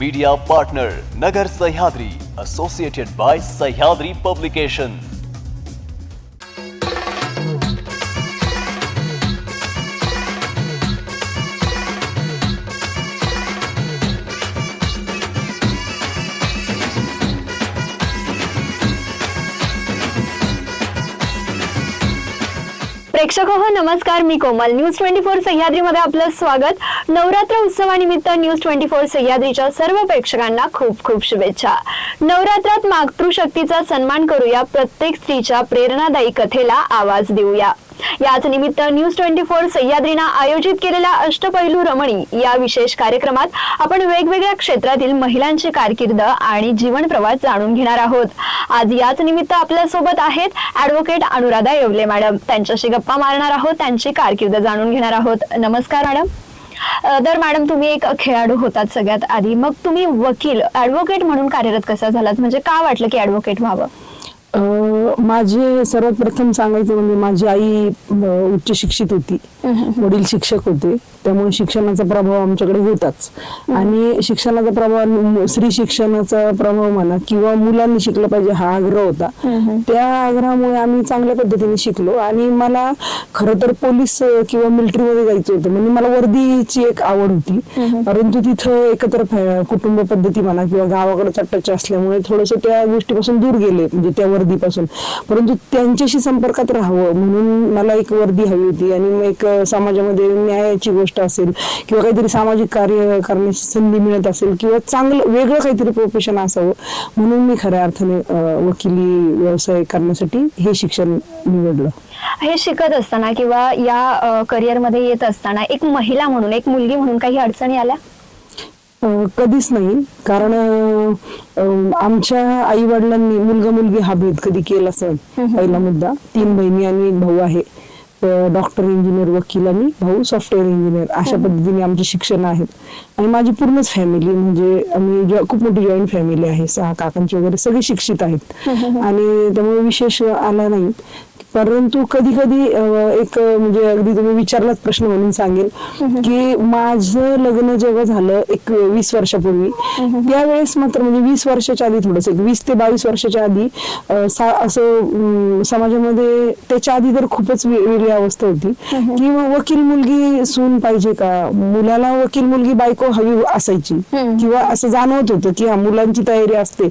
Media partner Nagar Sahyadri associated by Sahyadri publication प्रेक्षक हो नमस्कार मी कोमल. न्यूज ट्वेंटी फोर सह्याद्रीमध्ये आपलं स्वागत. नवरात्र उत्सवानिमित्त न्यूज ट्वेंटी फोर सह्याद्रीच्या सर्व प्रेक्षकांना खूप खूप शुभेच्छा. नवरात्रात मातृशक्तीचा सन्मान करूया. प्रत्येक स्त्रीच्या प्रेरणादायी कथेला आवाज देऊया. याच निमित्त न्यूज ट्वेंटी फोर सह्याद्रीनं आयोजित केलेल्या अष्टपैलू रमणी या विशेष कार्यक्रमात आपण वेगवेगळ्या क्षेत्रातील महिलांची कारकीर्द आणि जीवन प्रवास जाणून घेणार आहोत. आज याच निमित्त आपल्यासोबत आहेत ऍडव्होकेट अनुराधा येवले मॅडम. त्यांच्याशी गप्पा मारणार आहोत त्यांची कारकीर्द जाणून घेणार आहोत. नमस्कार मॅडम. तर मॅडम तुम्ही एक खेळाडू होतात सगळ्यात आधी. मग तुम्ही वकील ऍडव्होकेट म्हणून कार्यरत कसा झालात? म्हणजे का वाटलं की ऍडव्होकेट व्हावं? माझे सर्वात प्रथम सांगायचं म्हणजे माझी आई उच्च शिक्षित होती. वडील शिक्षक होते. त्यामुळे शिक्षणाचा प्रभाव आमच्याकडे होताच. आणि शिक्षणाचा प्रभाव स्त्री शिक्षणाचा प्रभाव म्हणा किंवा मुलांनी शिकलं पाहिजे हा आग्रह होता. त्या आग्रहामुळे आम्ही चांगल्या पद्धतीने शिकलो आणि मला खरं तर पोलीस किंवा मिलिटरीमध्ये जायचं होतं. म्हणजे मला वर्दीची एक आवड होती. परंतु तिथं एकत्र कुटुंब पद्धती म्हणा किंवा गावाकडे टच असल्यामुळे थोडस त्या गोष्टीपासून दूर गेले. म्हणजे त्या वर्दीपासून. परंतु त्यांच्याशी संपर्कात राहावं म्हणून मला एक वर्दी हवी होती. आणि मग एक समाजामध्ये न्यायाची गोष्ट असेल किंवा काहीतरी सामाजिक कार्य करण्याची संधी मिळत असेल किंवा चांगलं वेगळं काहीतरी प्रोफेशन असावं म्हणून मी खऱ्या अर्थाने वकिली व्यवसाय करण्यासाठी हे शिक्षण निवडलं. हे शिकत असताना किंवा या करिअरमध्ये येत असताना एक महिला म्हणून एक मुलगी म्हणून काही अडचणी आल्या? कधीच नाही. कारण आमच्या आई वडिलांनी मुलगा मुलगी हा भेद कधी केला असेल पहिला मुद्दा. तीन बहिणी आणि एक भाऊ आहे. डॉक्टर इंजिनियर वकील आणि भाऊ सॉफ्टवेअर इंजिनियर अशा पद्धतीने आमचे शिक्षण आहेत. आणि माझी पूर्णच फॅमिली म्हणजे आम्ही जॉ- खूप मोठी जॉईंट फॅमिली आहे सहा काकांची वगैरे सगळे शिक्षित आहेत. आणि त्यामुळे विशेष आला नाही. परंतु कधी कधी एक म्हणजे अगदी तुम्ही विचारलाच प्रश्न म्हणून सांगेल की माझं लग्न जेव्हा झालं एक वीस वर्षापूर्वी त्यावेळेस मात्र म्हणजे वीस वर्षाच्या आधी थोडस एक वीस ते बावीस वर्षाच्या आधी असं समाजामध्ये त्याच्या आधी तर खूपच वेगळी अवस्था होती की वकील मुलगी सून पाहिजे का? मुलाला वकील मुलगी बायको हवी असायची. किंवा असं जाणवत होतं की हा मुलांची तयारी असते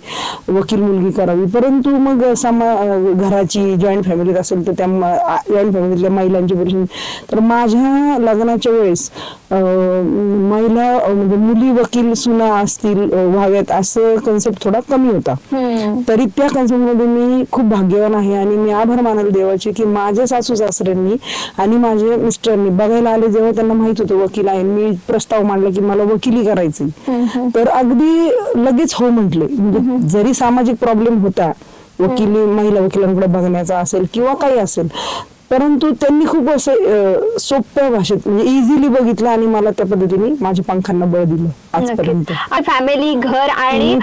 वकील मुलगी करावी. परंतु मग समा घराची जॉईंट फॅमिलीत असेल तर त्या जॉईंट फॅमिलीतल्या महिलांची परिस्थिती तर माझ्या लग्नाच्या वेळेस महिला म्हणजे मुली वकील सुना असतील व्हाव्यात असं कन्सेप्ट थोडा कमी होता. तरी त्या कन्सेप्टमध्ये मी खूप भाग्यवान आहे आणि मी आभार मानाल देवाचे की माझ्या सासू सासऱ्यांनी आणि माझ्या मिस्टरांनी बघायला आले जेव्हा त्यांना माहीत होतं वकील आहे. मी प्रस्ताव मांडला की मला वकिली करायची. तर अगदी लगेच हो म्हटले. म्हणजे जरी सामाजिक प्रॉब्लेम होता वकिली महिला वकिलांकडे बघण्याचा असेल किंवा काही असेल परंतु त्यांनी खूप असं सोप्या भाषेत म्हणजे इझिली बघितलं आणि मला त्या पद्धतीने माझ्या पंखांना बळ दिलं आजपर्यंत. फॅमिली घर आणि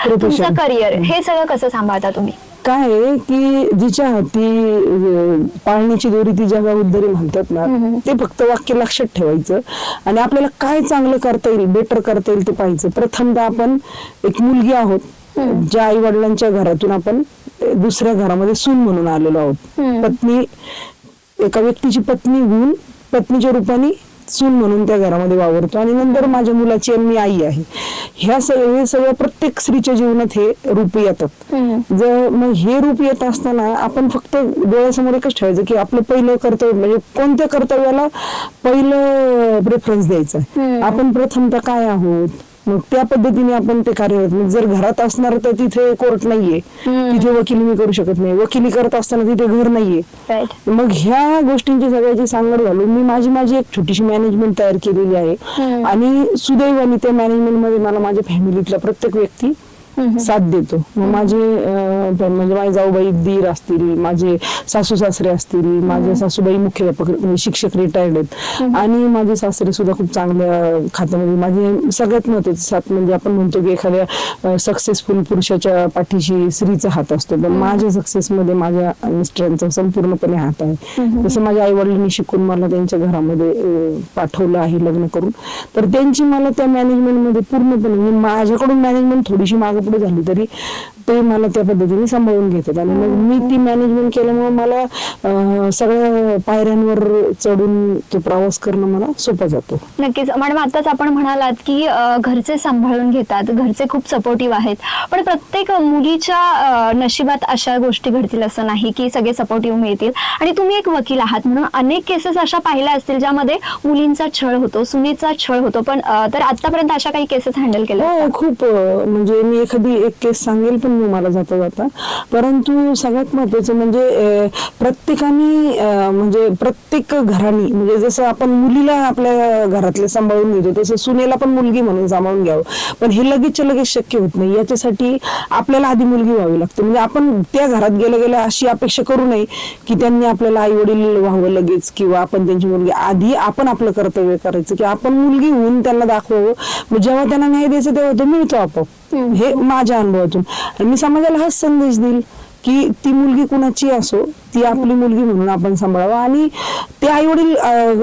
करिअर हे सगळं कसं सांभाळता तुम्ही? काय आहे की जिच्या हाती अं, पाळणीची दोरी ती जगा उद्धरी म्हणतात ना ते फक्त वाक्य लक्षात ठेवायचं. आणि आपल्याला काय चांगलं करता येईल बेटर करता येईल ते पाहायचं. प्रथमतः आपण एक मुलगी आहोत ज्या आई वडिलांच्या घरातून आपण दुसऱ्या घरामध्ये सून म्हणून आलेलो आहोत. पत्नी एका व्यक्तीची पत्नी होऊन पत्नीच्या रूपाने सून म्हणून त्या घरामध्ये वावरतो. आणि नंतर माझ्या मुलाची आणि मी आई आहे. ह्या सगळं हे सगळं प्रत्येक स्त्रीच्या जीवनात हे रूप येतात. जर मग हे रूप येत असताना आपण फक्त डोळ्यासमोर एकच ठेवायचं की आपलं पहिलं कर्तव्य म्हणजे कोणत्या कर्तव्याला पहिलं प्रेफरन्स द्यायचं आपण प्रथमतः काय आहोत? मग त्या पद्धतीने आपण ते कार्यरत मग जर घरात असणार तर तिथे कोर्ट नाहीये. तिथे वकिली मी करू शकत नाही. वकिली करत असताना तिथे घर नाहीये. मग ह्या गोष्टींची सगळ्याची सांगड घालून मी माझी माझी एक छोटीशी मॅनेजमेंट तयार केलेली आहे. आणि सुदैवाने त्या मॅनेजमेंटमध्ये मला माझ्या फॅमिलीतला प्रत्येक व्यक्ती साथ देतो. मग माझे म्हणजे माझे जाऊबाई दीर असतील माझे सासू सासरे असतील माझे सासूबाई मुख्याध्यापक म्हणजे शिक्षक रिटायर्ड आहेत. आणि माझे सासरे सुद्धा खूप चांगल्या खात्यामध्ये माझे सगळ्यात महत्त्वाचे साथ म्हणजे आपण म्हणतो की एखाद्या सक्सेसफुल पुरुषाच्या पाठीशी स्त्रीचा हात असतो. पण माझ्या सक्सेस मध्ये माझ्या मिस्टरांचा संपूर्णपणे हात आहे. जसं माझ्या आई वडिलांनी शिकून मला त्यांच्या घरामध्ये पाठवलं आहे लग्न करून तर त्यांची मला त्या मॅनेजमेंटमध्ये पूर्णपणे म्हणजे माझ्याकडून मॅनेजमेंट थोडीशी मागे पुढे झाली तरी ते मला त्या पद्धतीने सांभाळून घेतात. आणि मग मी ती मॅनेजमेंट केल्यामुळे मला सगळ्या पायऱ्यांवर चढून तो प्रवास करणं मला सोपा जातो. नक्कीच. मॅडम आताच आपण म्हणालात की घरचे सांभाळून घेतात घरचे खूप सपोर्टिव्ह आहेत. पण प्रत्येक मुलीच्या नशिबात अशा गोष्टी घडतील असं नाही की सगळे सपोर्टिव्ह मिळतील. आणि तुम्ही एक वकील आहात म्हणून अनेक केसेस अशा पाहिल्या असतील ज्यामध्ये मुलींचा छळ होतो सुनेचा छळ होतो. पण तर आतापर्यंत अशा काही केसेस हँडल केल्या हो खूप म्हणजे मी एखादी एक केस सांगेल पण मी मला जाता जाता. परंतु सगळ्यात महत्वाचं म्हणजे प्रत्येकाने म्हणजे प्रत्येक घराणी म्हणजे जसं आपण मुलीला आपल्या घरातले सांभाळून घेतो तसं सुनेला पण मुलगी म्हणून सांभाळून घ्यावं. पण हे लगेचच्या लगेच शक्य होत नाही. याच्यासाठी आपल्याला आधी मुलगी व्हावी लागते. म्हणजे आपण त्या घरात गेल्या गेल्या अशी अपेक्षा करू नये की त्यांनी आपल्याला आई वडील व्हावं लगेच किंवा आपण त्यांची मुलगी आधी आपण आपलं कर्तव्य करायचं की आपण मुलगी होऊन त्यांना दाखवावं. मग जेव्हा त्यांना न्याय द्यायचं तेव्हा तो मिळतो आपोआप. हे माझ्या अनुभवातून. आणि मी समाजाला हाच संदेश देईल की ती मुलगी कुणाची असो ती आपली मुलगी म्हणून आपण सांभाळावं. आणि ते आई वडील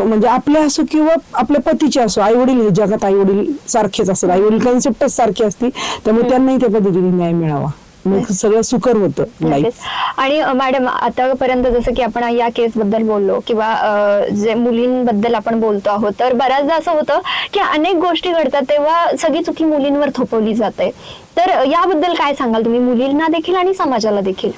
म्हणजे आपले असो किंवा आपल्या पतीचे असो आई वडील हे जगात आई वडील सारखेच असतात. आई वडील कन्सेप्टच सारखे असते त्यामुळे त्यांनाही त्या पद्धतीने न्याय मिळावा. मग सगळं सुकर होतं लाईफ. आणि मॅडम आतापर्यंत जसं की आपण या केस बद्दल बोललो किंवा जे मुलींबद्दल आपण बोलतो आहोत तर बऱ्याचदा असं होतं की अनेक गोष्टी घडतात तेव्हा सगळी चुकी मुलींवर थोपवली जाते. तर याबद्दल काय सांगाल तुम्ही? मुलींना देखील आणि समाजाला देखील?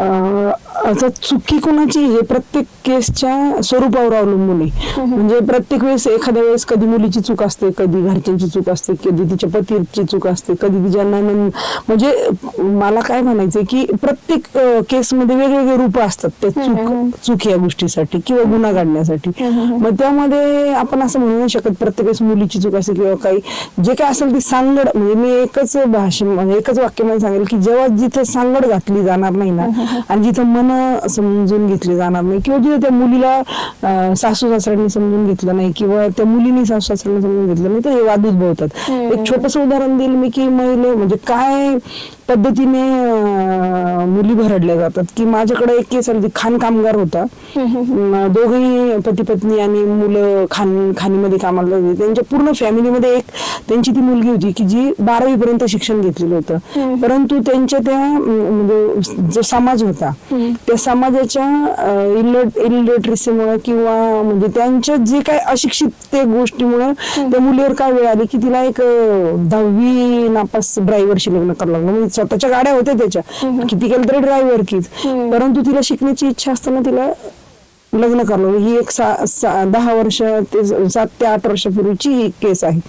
आता चुकी कोणाची हे प्रत्येक केसच्या स्वरूपावर अवलंबून आहे. म्हणजे प्रत्येक वेळेस एखाद्या वेळेस कधी मुलीची चूक असते कधी घरच्यांची चूक असते कधी तिच्या पतीची चूक असते कधी तिच्या नणंद म्हणजे मला काय म्हणायचंय की प्रत्येक केसमध्ये वेगवेगळे रूप असतात त्या चूक चूक या गोष्टीसाठी किंवा गुन्हा काढण्यासाठी मग त्यामध्ये आपण असं म्हणू नाही शकत प्रत्येक वेळेस मुलीची चूक असते किंवा काही. जे काय असेल ती सांगड म्हणजे मी एकच भाषे म्हणजे एकच वाक्यामध्ये सांगेल की जेव्हा जिथं सांगड घातली जाणार नाही ना आणि जिथं मन समजून घेतली जाणार नाही किंवा जिथं त्या मुलीला सासू सासऱ्यांनी समजून घेतलं नाही किंवा त्या मुलीने सासू सासऱ्यांनी समजून घेतलं नाही तर हे वाद उद्भवतात एक छोटस उदाहरण देईल मी की महिले म्हणजे काय पद्धतीने मुली भरडल्या जातात. की माझ्याकडे एक केस आली खान कामगार होता. दोघही पती पत्नी आणि मुलं खान खाणीमध्ये कामाला होते त्यांच्या पूर्ण फॅमिलीमध्ये एक त्यांची ती मुलगी होती की जी बारावी पर्यंत शिक्षण घेतलेलं होतं. परंतु त्यांच्या त्या म्हणजे जो समाज होता. त्या समाजाच्या इलिटरेसीमुळे किंवा म्हणजे त्यांच्या जे काय अशिक्षित ते गोष्टीमुळे त्या मुलीवर काय वेळ आली की तिला एक दहावी नापास ड्रायव्हरशी लग्न करावं लागलं. म्हणजे स्वतःच्या गाड्या होत्या त्याच्या. किती केलं तरी ड्रायव्हर कीच. परंतु तिला शिकण्याची इच्छा असताना तिला लग्न करणार ही एक सा- सा- दहा वर्ष ते सात ते आठ वर्षापूर्वीची ही केस आहे.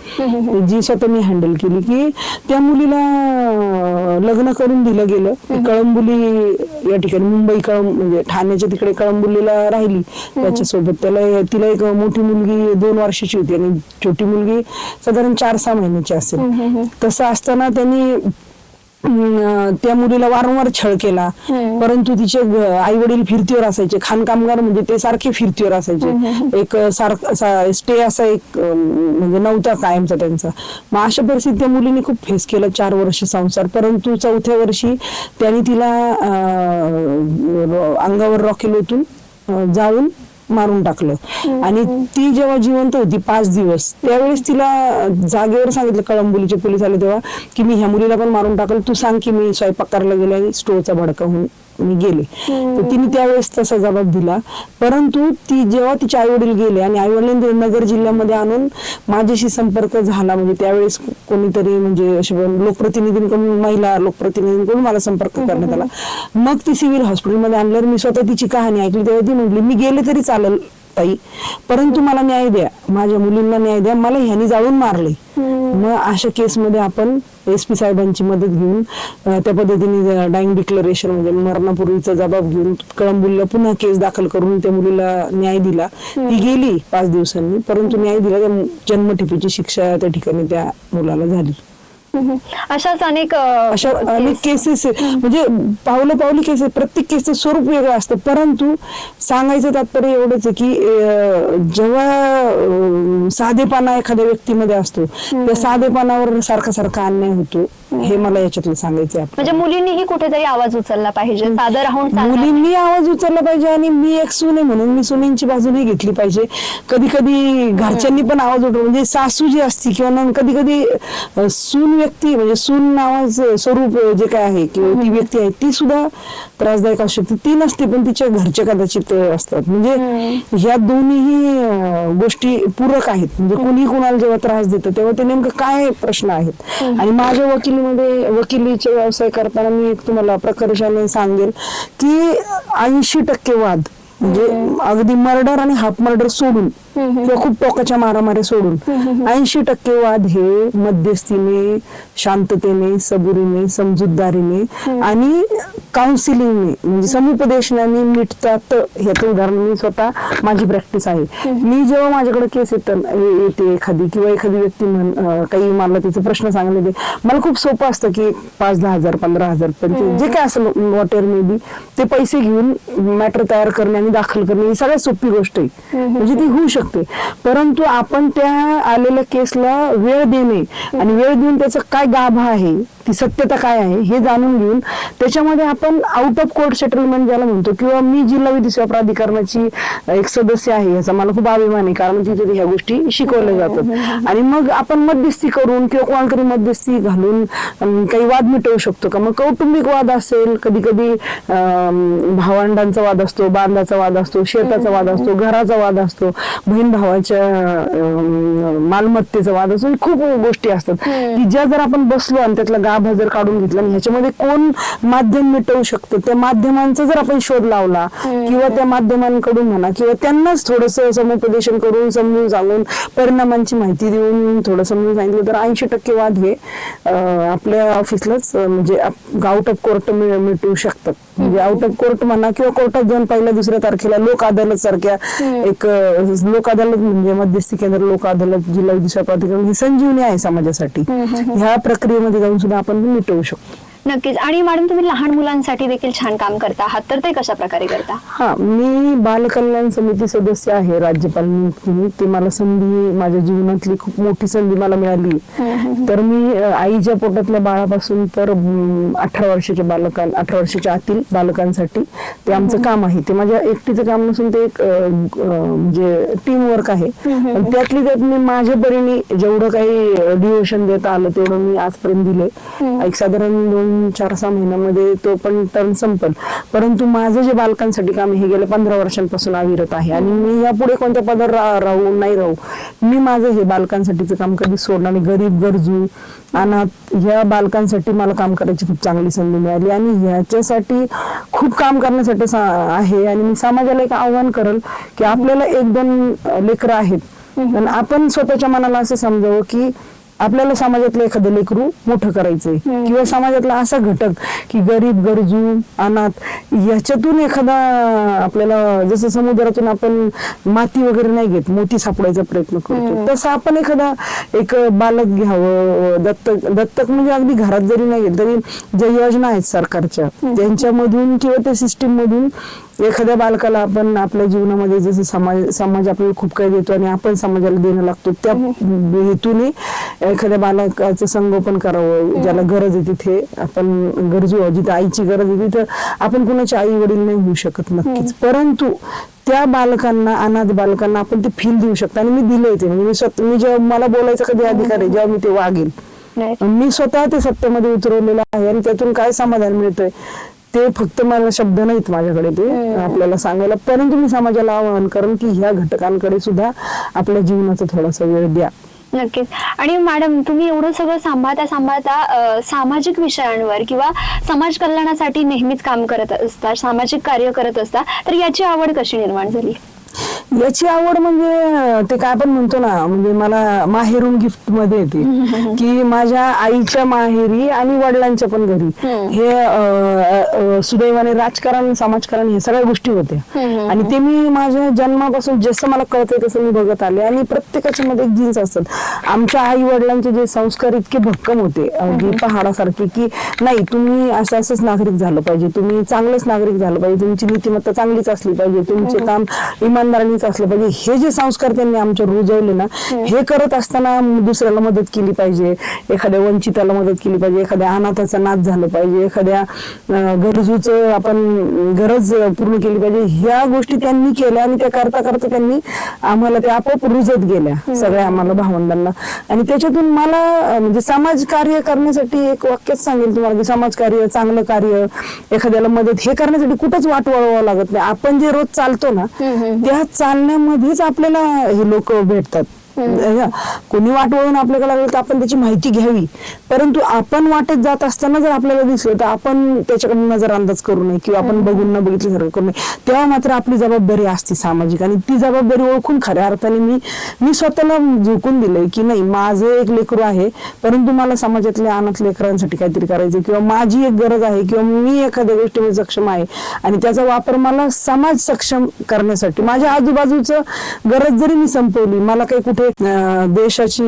जी स्वतः मी हँडल केली की त्या मुलीला लग्न करून दिलं गेलं. कळंबुली या ठिकाणी मुंबई कळंब म्हणजे ठाण्याच्या तिकडे कळंबुलीला राहिली. त्याच्यासोबत त्याला तिला एक मोठी मुलगी दोन वर्षाची होती आणि छोटी मुलगी साधारण चार सहा महिन्याची असेल. तसं असताना त्यांनी त्या मुलीला वारंवार छळ केला. परंतु तिचे आई वडील फिरतीवर असायचे. खान कामगार म्हणजे ते सारखे फिरतीवर असायचे. एक सारखा स्टे असा एक म्हणजे नव्हता कायमचा त्यांचा. मग अशा परिस्थितीत त्या मुलीने खूप फेस केलं. चार वर्ष संसार. परंतु चौथ्या वर्षी त्यांनी तिला अंगावर रॉकेल ओतून जाऊन मारून टाकलं. आणि ती जेव्हा जिवंत होती पाच दिवस त्यावेळेस तिला जागेवर सांगितलं कळंबोलीचे पोलीस आले तेव्हा की मी ह्या मुलीला पण मारून टाकलं. तू सांग की मी स्वयंपाक करायला गेले आणि भडका होऊन मी गेले. तर तिने त्यावेळेस तसा जबाब दिला. परंतु ती जेव्हा तिचे आई वडील गेले आणि आई वडिलांनी नगर जिल्ह्यामध्ये आणून माझ्याशी संपर्क झाला म्हणजे त्यावेळेस कोणीतरी म्हणजे असे लोकप्रतिनिधींकडून महिला लोकप्रतिनिधींकडून मला संपर्क करण्यात आला. मग ती सिव्हिल हॉस्पिटलमध्ये आणल्यावर मी स्वतः तिची कहाणी ऐकली. तेव्हा ती म्हटली मी गेले तरी चालेल ताई. परंतु मला न्याय द्या. माझ्या मुलींना न्याय द्या. मला ह्यानी जाळून मारले. मग अशा केसमध्ये आपण एस पी साहेबांची मदत घेऊन त्या पद्धतीने डाईंग डिक्लरेशन म्हणजे मरणापूर्वीचा जबाब घेऊन कळंबुलीला पुन्हा केस दाखल करून त्या मुलीला न्याय दिला. ती गेली पाच दिवसांनी. परंतु न्याय दिला. त्या जन्मठेपीची शिक्षा त्या ठिकाणी त्या मुलाला झाली. अशाच अनेक अशा अनेक केसेस म्हणजे पावलं पावली केसेस प्रत्येक केसचं स्वरूप वेगळं असतं. परंतु सांगायचं तात्पर्य एवढंच आहे की जेव्हा साधेपणा एखाद्या व्यक्तीमध्ये असतो त्या साधेपणावर सारखा सारखा अन्याय होतो. हे मला याच्यातलं सांगायचं आहे म्हणजे मुलींनीही कुठेतरी आवाज उचलला पाहिजे साधं राहून. मुलींनी आवाज उचलला पाहिजे आणि मी एक सून आहे म्हणून मी सुनींची बाजू नाही घेतली पाहिजे. कधी कधी घरच्यांनी पण आवाज उठवला. म्हणजे सासू जी असती किंवा कधी कधी सून व्यक्ती म्हणजे सून नावाच स्वरूप जे काय आहे किंवा ती व्यक्ती आहे ती सुद्धा त्रासदायक असू शकते. ती नसते पण तिच्या घरचे कदाचित असतात. म्हणजे ह्या दोन्हीही गोष्टी पूरक आहेत. म्हणजे कुणी कुणाला जेव्हा त्रास देतं तेव्हा ते नेमकं काय प्रश्न आहेत? आणि माझ्या वकिलीमध्ये वकिलीचे व्यवसाय करताना मी एक तुम्हाला प्रकर्षाने सांगेल की ऐंशी टक्के वाद म्हणजे अगदी मर्डर आणि हाफ मर्डर सोडून किंवा खूप टोकाच्या मारामारी सोडून. ऐंशी टक्के वाद हे मध्यस्थीने शांततेने सबुरीने समजूतदारीने आणि काउन्सिलिंगने म्हणजे समुपदेशनाने मिटतात. ह्याचं उदाहरण मी स्वतः माझी प्रॅक्टिस आहे. मी जेव्हा माझ्याकडे केस येतं येते एखादी किंवा एखादी व्यक्ती म्हण काही मला तिचे प्रश्न सांगले ते मला खूप सोपं असतं की पाच दहा हजार पंधरा हजार पर्यंत जे काय असं वॉट एअर मे बी ते पैसे घेऊन मॅटर तयार करणे आणि दाखल करणे ही सगळ्यात सोपी गोष्ट आहे. म्हणजे ती होऊ शकते. परंतु आपण त्या आलेल्या केसला वेळ देणे आणि वेळ देऊन त्याचा काय गाभा आहे? ती सत्यता काय आहे हे जाणून घेऊन त्याच्यामध्ये आपण आउट ऑफ कोर्ट सेटलमेंट ज्याला म्हणतो किंवा मी जिल्हा विधी सेवा प्राधिकरणाची एक सदस्य आहे याचा मला खूप अभिमान आहे कारण तिथे ह्या गोष्टी शिकवल्या जातात. आणि मग आपण मध्यस्थी करून किंवा कोणाकडे मध्यस्थी घालून काही वाद मिटवू शकतो का? मग कौटुंबिक वाद असेल कधी कधी भावंडांचा वाद असतो बांधाचा वाद असतो शेताचा वाद असतो घराचा वाद असतो बहीण भावाच्या मालमत्तेचा वाद असतो खूप गोष्टी असतात. की ज्या जर आपण बसलो आणि त्यातला गाभा जर काढून घेतला आणि ह्याच्यामध्ये कोण माध्यम मिटवू शकतं? त्या माध्यमांचा जर आपण शोध लावला किंवा त्या माध्यमांकडून म्हणा किंवा त्यांनाच थोडस समुपदेशन करून समजून सांगून परिणामांची माहिती देऊन थोडं समजून सांगितलं तर ऐंशी टक्के वाद हे आपल्या ऑफिसलाच म्हणजे आउट ऑफ कोर्ट मिटवू शकतात. म्हणजे आउट ऑफ कोर्ट म्हणा किंवा कोर्टात जाऊन पहिल्या दुसऱ्या तारखेला लोक अदालत सारख्या एक लोक अदालत म्हणजे मध्यस्थी केंद्र लोक अदालत जिल्हा विधी प्राधिकरण ही संजीवनी आहे समाजासाठी. ह्या प्रक्रियेमध्ये जाऊन सुद्धा आपण मिटवू शकतो. नक्कीच. आणि मॅडम तुम्ही लहान मुलांसाठी देखील छान काम करता आहात तर ते कशा प्रकारे करता? हा मी बालकल्याण समिती सदस्य आहे राज्यपाल नियुक्तीने ते मला संधी माझ्या जीवनातली खूप मोठी संधी मला मिळाली. तर मी आईच्या पोटातल्या बाळापासून तर अठरा वर्षाच्या बालकां अठरा वर्षाच्या आतील बालकांसाठी ते आमचं काम आहे. ते माझ्या एकटीचं काम नसून ते एक म्हणजे टीम वर्क आहे पण त्यातली त्यात मी माझ्या परीने जेवढं काही डिवोशन देता आलं तेवढं मी आजपर्यंत दिलंय. एक साधारण दोन चार सहा महिन्यामध्ये तो पण टर्न संपल. परंतु माझं जे बालकांसाठी काम हे गेल्या पंधरा वर्षांपासून अविरत आहे. आणि मी यापुढे कोणत्या पदावर राहू नाही राहू मी माझं हे बालकांसाठीचं काम कधी सोडणार नाही. गरीब गरजू अनाथ या बालकांसाठी मला काम करायची खूप चांगली संधी मिळाली. आणि ह्याच्यासाठी खूप काम करण्यासाठी आहे. आणि मी समाजाला एक आव्हान करल की आपल्याला एक दोन लेकरं आहेत. आणि आपण स्वतःच्या मनाला असं समजावं की आपल्याला समाजातलं एखादं लेकरू मोठं करायचंय. किंवा समाजातला असा घटक की गरीब गरजू अनाथ याच्यातून एखादा आपल्याला जसं समुद्रातून आपण माती वगैरे नाही घेत मोती सापडायचा प्रयत्न करतो. तसं आपण एखादा एक बालक घ्यावं दत्तक दत्तक म्हणजे अगदी घरात जरी नाही तरी ज्या योजना आहेत सरकारच्या त्यांच्यामधून किंवा त्या सिस्टीम मधून एखाद्या बालकाला आपण आपल्या जीवनामध्ये जसं समाज समाज आपल्याला खूप काही देतो आणि आपण समाजाला देणं लागतो त्या हेतूने एखाद्या बालकाचं संगोपन करावं ज्याला गरज आहे तिथे आपण गरजू जिथे आईची गरज आहे तिथं आपण कुणाचे आई वडील नाही होऊ शकत नक्कीच. परंतु त्या बालकांना अनाथ बालकांना आपण ते फील देऊ शकतो. आणि मी दिलंय ते. म्हणजे मी स्वतः मी जेव्हा मला बोलायचा कधी अधिकार आहे जेव्हा मी ते वागेल. मी स्वतः ते सत्तेमध्ये उतरवलेलं आहे आणि त्यातून काय समाधान मिळतंय? ते फक्त मला शब्द नाहीत माझ्याकडे ते. आपल्याला सांगायला परंतु मी समाजाला आवाहन करेन की ह्या घटकांकडे सुद्धा आपल्या जीवनाचा थोडासा वेळ द्या. नक्कीच. आणि मॅडम तुम्ही एवढं सगळं सांभाळता सांभाळता सामाजिक विषयांवर किंवा समाज कल्याणासाठी नेहमीच काम करत असता सामाजिक कार्य करत असता तर याची आवड कशी निर्माण झाली? याची आवड म्हणजे ते काय आपण म्हणतो ना म्हणजे मला माहेरून गिफ्टमध्ये येते. की माझ्या आईच्या माहेरी आणि वडिलांच्या पण घरी. हे सुदैवाने राजकारण समाजकारण हे सगळ्या गोष्टी होत्या. आणि ते मी माझ्या जन्मापासून जसं मला कळतंय तसं मी बघत आले. आणि प्रत्येकाच्या मध्ये एक जीन्स असतात आमच्या आई वडिलांचे जे संस्कार इतके भक्कम होते अगदी पहाडासारखे की नाही तुम्ही असं असंच नागरिक झालं पाहिजे. तुम्ही चांगलंच नागरिक झालं पाहिजे. तुमची नीतिमत्ता चांगलीच असली पाहिजे. तुमचे काम इमानदारीच असलं पाहिजे. हे जे संस्कार त्यांनी आमच्या रुजवले ना हे. करत असताना दुसऱ्याला मदत केली पाहिजे. एखाद्या वंचिताला मदत केली पाहिजे. एखाद्या अनाथाचा नाच झालं पाहिजे. एखाद्या गरजूचं आपण गरज पूर्ण केली पाहिजे. ह्या गोष्टी त्यांनी केल्या आणि त्या करता करता त्यांनी आम्हाला त्या आपोआप रुजत गेल्या सगळ्या आम्हाला भावंडांना. आणि त्याच्यातून मला म्हणजे समाज कार्य करण्यासाठी एक वाक्यच सांगेल तुम्हाला की समाज कार्य चांगलं कार्य एखाद्याला मदत हे करण्यासाठी कुठंच वाट वळवावं लागत नाही. आपण जे रोज चालतो ना त्या जालन्यामध्येच आपल्याला हे लोक भेटतात. कोणी वाट वळून आपल्याकडे लागलं तर आपण त्याची माहिती घ्यावी. परंतु आपण वाटेत जात असताना जर आपल्याला दिसलं तर आपण त्याच्याकडे नजर अंदाज करू नये किंवा आपण बघून न बघितल्यासारखं करू नये. तेव्हा मात्र आपली जबाबदारी असते सामाजिक आणि ती जबाबदारी ओळखून खऱ्या अर्थाने मी मी स्वतःला झोकून दिलंय की नाही माझं एक लेकरू आहे परंतु मला समाजातल्या अनाथ लेकरांसाठी काहीतरी करायचं किंवा माझी एक गरज आहे किंवा मी एखाद्या गोष्टीमध्ये सक्षम आहे आणि त्याचा वापर मला समाज सक्षम करण्यासाठी माझ्या आजूबाजूचं गरज जरी मी संपवली मला काही कुठे देशाची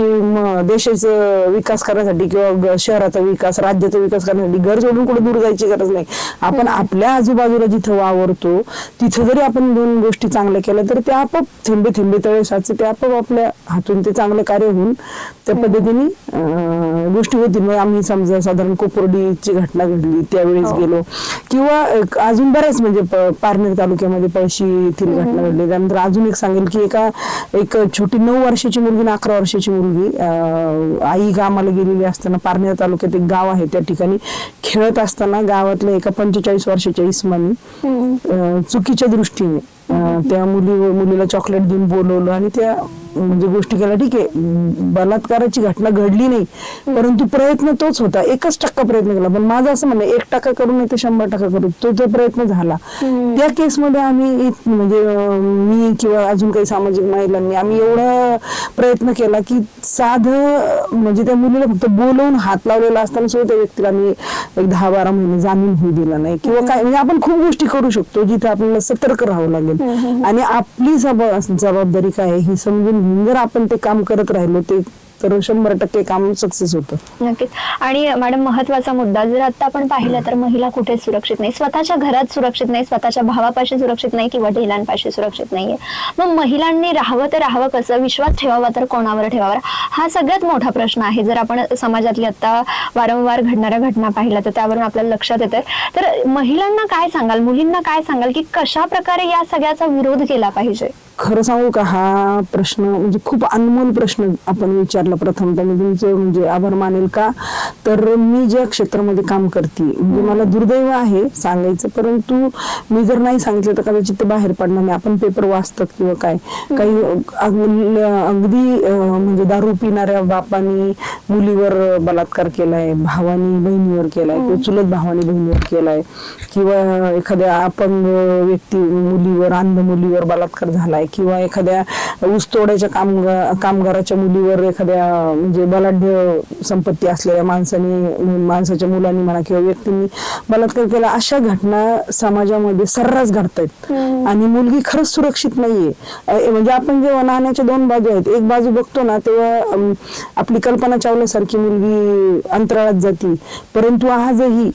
देशाचा विकास करण्यासाठी किंवा शहराचा विकास राज्याचा विकास करण्यासाठी घर सोडून कुठे दूर जायची गरज नाही. आपण आपल्या आजूबाजूला जिथं वावरतो तिथं जरी आपण दोन गोष्टी चांगल्या केल्या तर ते आपोआप थेंबे थेंबे तळे साचे ते आपोआप आपल्या हातून ते चांगलं कार्य होऊन त्या पद्धतीने अं, गोष्टी होतील. मग आम्ही समजा साधारण कोपर्डीची घटना घडली त्यावेळेस गेलो. किंवा अजून बऱ्याच म्हणजे पारनेर तालुक्यामध्ये पळशी येथील घटना घडली. त्यानंतर अजून एक सांगेल की एका एक छोटी नऊ वर्षाची मुलगी आणि अकरा वर्षाची मुलगी अं, आई कामाला गेलेली असताना पारनेर तालुक्यात एक गाव आहे त्या ठिकाणी. खेळत असताना गावातल्या एका पंचेचाळीस वर्षाच्या इस्मानी चुकीच्या दृष्टीने त्या मुली मुलीला चॉकलेट देऊन बोलवलं आणि त्या म्हणजे गोष्टी केल्या ठीक आहे बलात्काराची घटना घडली नाही परंतु प्रयत्न तोच होता. एकच टक्का प्रयत्न केला. पण माझं असं म्हणणं एक टक्का करू नाही तर शंभर टक्का करू तो जो प्रयत्न झाला त्या केसमध्ये आम्ही म्हणजे मी किंवा अजून काही सामाजिक महिलांनी आम्ही एवढा प्रयत्न केला की साधं म्हणजे त्या मुलीला फक्त बोलवून हात लावलेला असताना सुद्धा त्या व्यक्तीला आम्ही एक दहा बारा महिने जामीन होऊ दिला नाही. किंवा काय म्हणजे आपण खूप गोष्टी करू शकतो जिथे आपल्याला सतर्क राहावं लागेल. आणि आपली जबा- जबाबदारी काय आहे ही समजून घेऊन जर आपण ते काम करत राहिलो ते तर शंभर टक्के काम सक्सेस होतं. नक्कीच. आणि मॅडम महत्त्वाचा मुद्दा जर आता आपण पाहिलं तर महिला कुठेच सुरक्षित नाही. स्वतःच्या घरात सुरक्षित नाही स्वतःच्या भावापाशी सुरक्षित नाही किंवा ढिलांपाशी सुरक्षित नाहीये. मग महिलांनी राहावं तर राहावं कसं? विश्वास ठेवावा तर कोणावर ठेवावा? हा सगळ्यात मोठा प्रश्न आहे. जर आपण समाजातली आता वारंवार घडणाऱ्या घटना पाहिल्या तर त्यावरून आपल्याला लक्षात येतंय. तर महिलांना काय सांगाल? मुलींना काय सांगाल? की कशा प्रकारे या सगळ्याचा विरोध केला पाहिजे? खरं सांगू का हा प्रश्न म्हणजे खूप अनमोल प्रश्न आपण विचारला प्रथमतः मी तुमचं म्हणजे आभार मानेल का? तर मी ज्या क्षेत्रामध्ये काम करते म्हणजे मला दुर्दैव आहे सांगायचं परंतु मी जर नाही सांगितलं तर कदाचित ते बाहेर पडणार नाही. आपण पेपर वाचतात किंवा काय? काही अग- अगदी म्हणजे दारू पिणाऱ्या बापानी मुलीवर बलात्कार केलाय भावानी बहिणीवर केलाय किंवा चुलत भावानी बहिणीवर केलाय किंवा एखाद्या अपंग व्यक्ती मुलीवर अंध मुलीवर बलात्कार झालाय. किंवा एखाद्या ऊस तोड्याच्या कामगार कामगाराच्या मुलीवर एखाद्या म्हणजे बलाढ्य संपत्ती असलेल्या माणसाने माणसाच्या मुलांनी म्हणा किंवा व्यक्तींनी बलात्कार केला अशा घटना समाजामध्ये सर्रास घडतायत. आणि मुलगी खरंच सुरक्षित नाहीये. म्हणजे आपण जेव्हा नाण्याच्या दोन बाजू आहेत एक बाजू बघतो ना तेव्हा आपली कल्पना चावल्यासारखी मुलगी अंतराळात जाती. परंतु आजही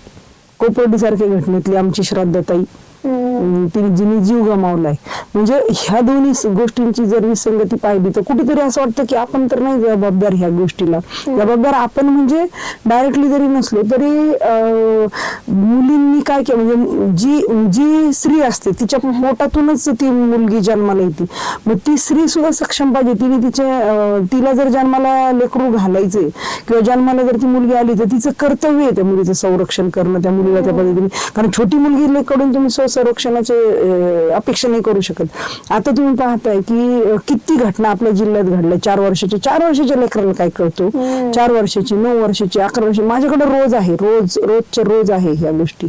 कोपर्डी सारख्या घटनेतली आमची श्रद्धाताई तिने जिने जीव गमावलाय. म्हणजे ह्या दोन्ही गोष्टींची जर विसंगती पाहिली तर कुठेतरी असं वाटतं की आपण तर नाही जबाबदार ह्या गोष्टीला. जबाबदार आपण म्हणजे डायरेक्टली जरी नसलो तरी अं, मुलींनी काय केलं म्हणजे जी जी स्त्री असते तिच्या पोटातूनच ती मुलगी जन्माला येते. मग ती स्त्री सुद्धा सक्षम पाहिजे. तिने तिच्या तिला जर जन्माला लेकरू घालायचे किंवा जन्माला जर ती मुलगी आली तर तिचं कर्तव्य आहे त्या मुलीचं संरक्षण करणं त्या मुलीला त्या पद्धतीने. कारण छोटी मुलगी कडून तुम्ही स्वसंरक्षणाचे अं, अपेक्षा नाही करू शकत. आता तुम्ही पाहताय की किती घटना आपल्या जिल्ह्यात घडल्या. चार वर्षाच्या चार वर्षाच्या लेकराला काय कळतो? चार वर्षाची नऊ वर्षाची अकरा वर्षाची. माझ्याकडे रोज आहे रोज रोजच्या रोज आहे ह्या गोष्टी.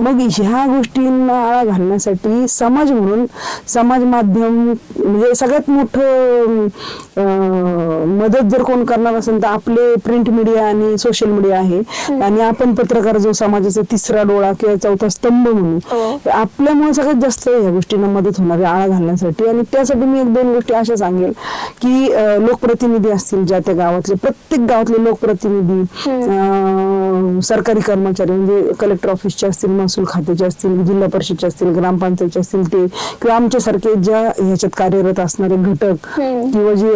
मग ह्या गोष्टींना आळा घालण्यासाठी समाज म्हणून समाज माध्यम म्हणजे सगळ्यात मोठं मदत जर कोण करणार असेल तर आपले प्रिंट मीडिया आणि सोशल मीडिया आहे. आणि आपण पत्रकार जो समाजाचा तिसरा डोळा किंवा चौथा स्तंभ म्हणून हो. आपल्यामुळे सगळ्यात जास्त या गोष्टींना मदत होणार आळा घालण्यासाठी. आणि त्यासाठी मी एक दोन गोष्टी अशा सांगेल की लोकप्रतिनिधी असतील ज्या त्या गावातले प्रत्येक गावातले लोकप्रतिनिधी सरकारी कर्मचारी म्हणजे कलेक्टर ऑफिसचे असतील महसूल खात्याचे असतील जिल्हा परिषदचे असतील ग्रामपंचायतचे असतील ते किंवा आमच्यासारखे ज्या ह्याच्यात कार्यरत असणारे घटक किंवा जे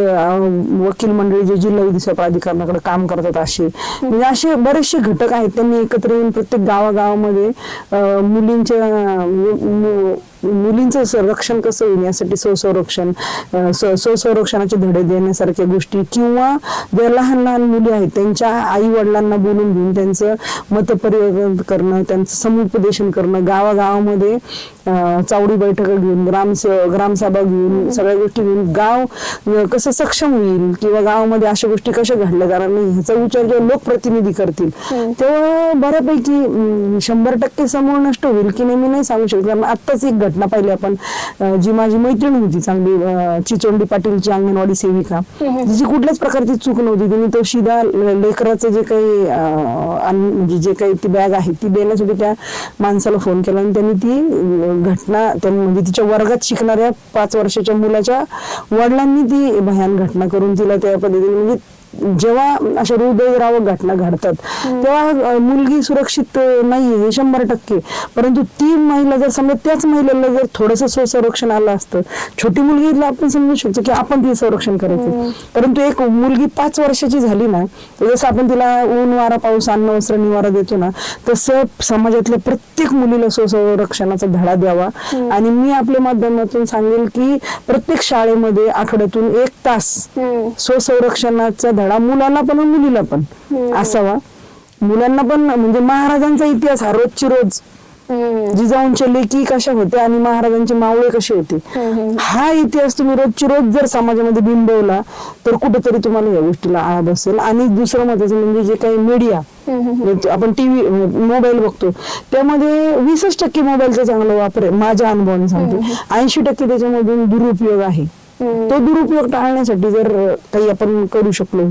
वकील मंडळी जे जिल्हा विधी प्राधिकरणाकडे काम करतात असे. म्हणजे असे बरेचसे घटक आहेत त्यांनी एकत्र येऊन प्रत्येक गावागावामध्ये मुलींच्या मुलींचं संरक्षण कसं होईल? यासाठी स्वसंरक्षण स्वसंरक्षणाचे धडे देण्यासारख्या गोष्टी किंवा ज्या लहान लहान मुली आहेत त्यांच्या आई वडिलांना बोलून घेऊन त्यांचं मतपरिवर्तन करणं त्यांचं समुपदेशन करणं गावागावामध्ये चावडी बैठका घेऊन ग्राम ग्रामसभा घेऊन सगळ्या गोष्टी घेऊन गाव कसं सक्षम होईल किंवा गावामध्ये अशा गोष्टी कशा घडल्या? जाणार नाही ह्याचा विचार जेव्हा लोकप्रतिनिधी करतील तेव्हा बऱ्यापैकी शंभर टक्के समोर नष्ट होईल की नाही मी नाही सांगू शकत. कारण आत्ताच एक घटना पाहिली आपण. जी माझी मैत्रीण होती चांगली चिचोंडी पाटीलची अंगणवाडी सेविका. जिची कुठल्याच प्रकारची चूक नव्हती. तिने तो शिदा लेकराचं जे काही म्हणजे जे काही ती बॅग आहे ती देण्यासाठी त्या माणसाला फोन केला आणि त्यांनी ती घटना त्यांनी म्हणजे तिच्या वर्गात शिकणाऱ्या पाच वर्षाच्या मुलाच्या वडिलांनी ती भयान घटना करून तिला त्या पद्धतीने म्हणजे जेव्हा अशा हृदयद्रावक घटना घडतात तेव्हा मुलगी सुरक्षित अं, नाहीये हे शंभर टक्के. परंतु ती महिला जर समजा त्याच महिलेला जर थोडस स्वसंरक्षण आलं असतं छोटी मुलगीला आपण समजू शकतो की आपण तिचं संरक्षण करायचं. परंतु एक मुलगी पाच वर्षाची झाली ना जसं आपण तिला ऊन वारा पाऊस अन्न वस्त्र निवारा देतो ना तसं समाजातल्या प्रत्येक मुलीला स्वसंरक्षणाचा धडा द्यावा. आणि मी आपल्या माध्यमातून सांगेल की प्रत्येक शाळेमध्ये आठवड्यातून एक तास स्वसंरक्षणाचा धडा मुलाला पण मुलीला पण. असावा. मुलांना पण म्हणजे महाराजांचा इतिहास हा रोजची रोज. जिजाऊंच्या लेकी कशा होत्या आणि महाराजांचे मावळे कसे होते? हा इतिहास तुम्ही रोजची रोज जर समाजामध्ये बिंबवला तर कुठेतरी तुम्हाला या गोष्टीला आळा बसेल. आणि दुसरं महत्वाचं म्हणजे जे काही मीडिया म्हणजे आपण टीव्ही मोबाईल बघतो त्यामध्ये वीसच टक्के मोबाईलचा चांगला वापर आहे माझ्या अनुभवाने सांगते. ऐंशी टक्के त्याच्यामधून दुरुपयोग आहे. तो दुरुपयोग टाळण्यासाठी जर काही आपण करू शकलो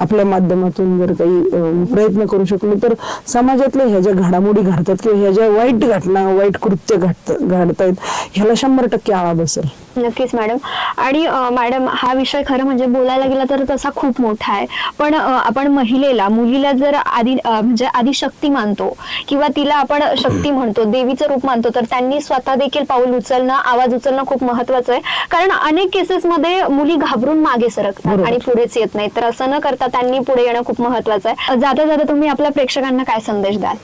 आपल्या माध्यमातून जर काही प्रयत्न करू शकलो तर समाजातल्या ह्या ज्या घडामोडी घडतात किंवा ह्या ज्या वाईट घटना वाईट कृत्य घडत घडतायत ह्याला शंभर टक्के आळा बसेल. नक्कीच मॅडम. आणि मॅडम हा विषय खरं म्हणजे बोलायला गेला तर तसा खूप मोठा आहे. पण आपण महिलेला मुलीला जर आधी म्हणजे आधी शक्ती मानतो किंवा तिला आपण शक्ती म्हणतो देवीचं रूप मानतो तर त्यांनी स्वतः देखील पाऊल उचलणं आवाज उचलणं खूप महत्वाचं आहे. कारण अनेक केसेस मध्ये मुली घाबरून मागे सरकतात. आणि पुढेच येत नाही तर असं न करता त्यांनी पुढे येणं खूप महत्वाचं आहे. जाता जाता तुम्ही आपल्या प्रेक्षकांना काय संदेश द्याल?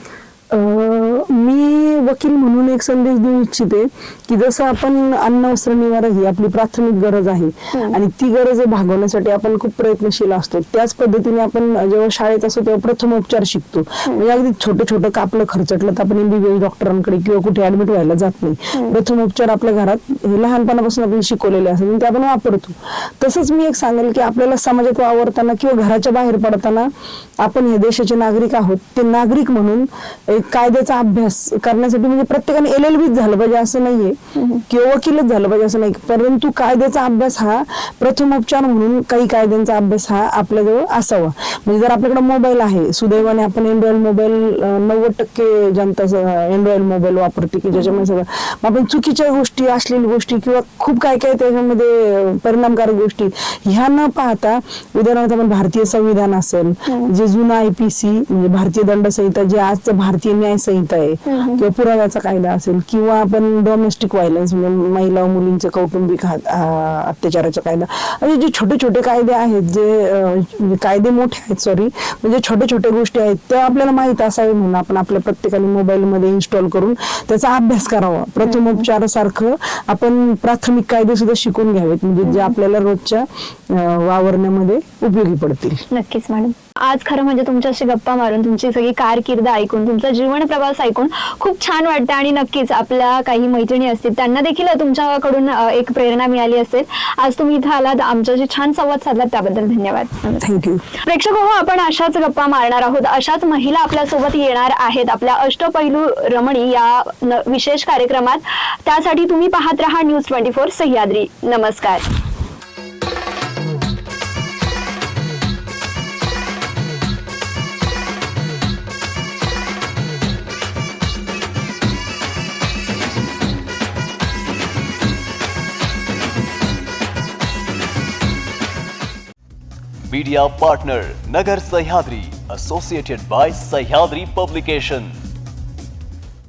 मी वकील म्हणून एक संदेश देऊ इच्छिते की जसं आपण अन्न वस्त्र निवारा ही आपली प्राथमिक गरज आहे. आणि ती गरज भागवण्यासाठी आपण खूप प्रयत्नशील असतो. त्याच पद्धतीने आपण जेव्हा शाळेत असतो तेव्हा प्रथम उपचार शिकतो. म्हणजे अगदी छोटं छोटं कापलं खर्चटलं तर आपण एमबीबीएस डॉक्टरांकडे किंवा कुठे ऍडमिट व्हायला जात नाही. प्रथम उपचार आपल्या घरात हे लहानपणापासून आपण शिकवलेले असतात. आणि ते आपण वापरतो. तसंच मी एक सांगेल की आपल्याला समाजात वावरताना किंवा घराच्या बाहेर पडताना आपण हे देशाचे नागरिक आहोत. ते नागरिक म्हणून एक कायद्याचा अभ्यास करण्यासाठी म्हणजे प्रत्येकाने एल एल झालं पाहिजे असं नाहीये. किंवा वकीलच झालं पाहिजे असं नाही. परंतु कायद्याचा अभ्यास हा प्रथमोपचार म्हणून काही कायद्यांचा अभ्यास हा आपल्याजवळ असावा. म्हणजे जर आपल्याकडे मोबाईल आहे सुदैवाने आपण अँड्रॉइड मोबाईल नव्वद टक्के जनता अँड्रॉइड मोबाईल वापरते की ज्याच्यामुळे सगळं आपण चुकीच्या गोष्टी असलेल्या गोष्टी किंवा खूप काय काय त्याच्यामध्ये परिणामकारक गोष्टी ह्या न पाहता उदाहरणार्थ आपण भारतीय संविधान असेल जे जुनं आयपीसी म्हणजे भारतीय दंड संहिता जे आजचं भारतीय न्याय संहिता आहे. किंवा पुराव्याचा कायदा असेल किंवा आपण डोमेस्टिक व्हायलन्स म्हणजे महिला मुलींचे कौटुंबिक अत्याचाराचा कायदा. असे जे छोटे छोटे कायदे आहेत जे म्हणजे कायदे मोठे आहेत सॉरी म्हणजे छोटे छोटे गोष्टी आहेत त्या आपल्याला माहीत असावे म्हणून आपण आपल्या प्रत्येकाने मोबाईल मध्ये इन्स्टॉल करून त्याचा अभ्यास करावा. प्रथमोपचारासारखं आपण प्राथमिक कायदे सुद्धा शिकून घ्यावेत म्हणजे जे आपल्याला रोजच्या वावरण्यामध्ये उपयोगी पडतील. नक्कीच मॅडम आज खरं म्हणजे तुमच्याशी गप्पा मारून तुमची सगळी कारकीर्द ऐकून तुमचा जीवन प्रवास ऐकून खूप छान वाटतं आणि नक्कीच आपल्या काही मैत्रिणी असतील त्यांना देखील तुमच्याकडून एक प्रेरणा मिळाली असेल. आज तुम्ही इथं आलात आमच्याशी छान संवाद साधलात त्याबद्दल धन्यवाद. थँक्यू प्रेक्षक हो आपण अशाच गप्पा मारणार आहोत. अशाच महिला आपल्यासोबत येणार आहेत. आपल्या अष्टपैलू रमणी या विशेष कार्यक्रमात. त्यासाठी तुम्ही पाहत रहा न्यूज ट्वेंटी फोर सह्याद्री. नमस्कार. media partner Nagar Sahyadri, associated by Sahyadri Publication.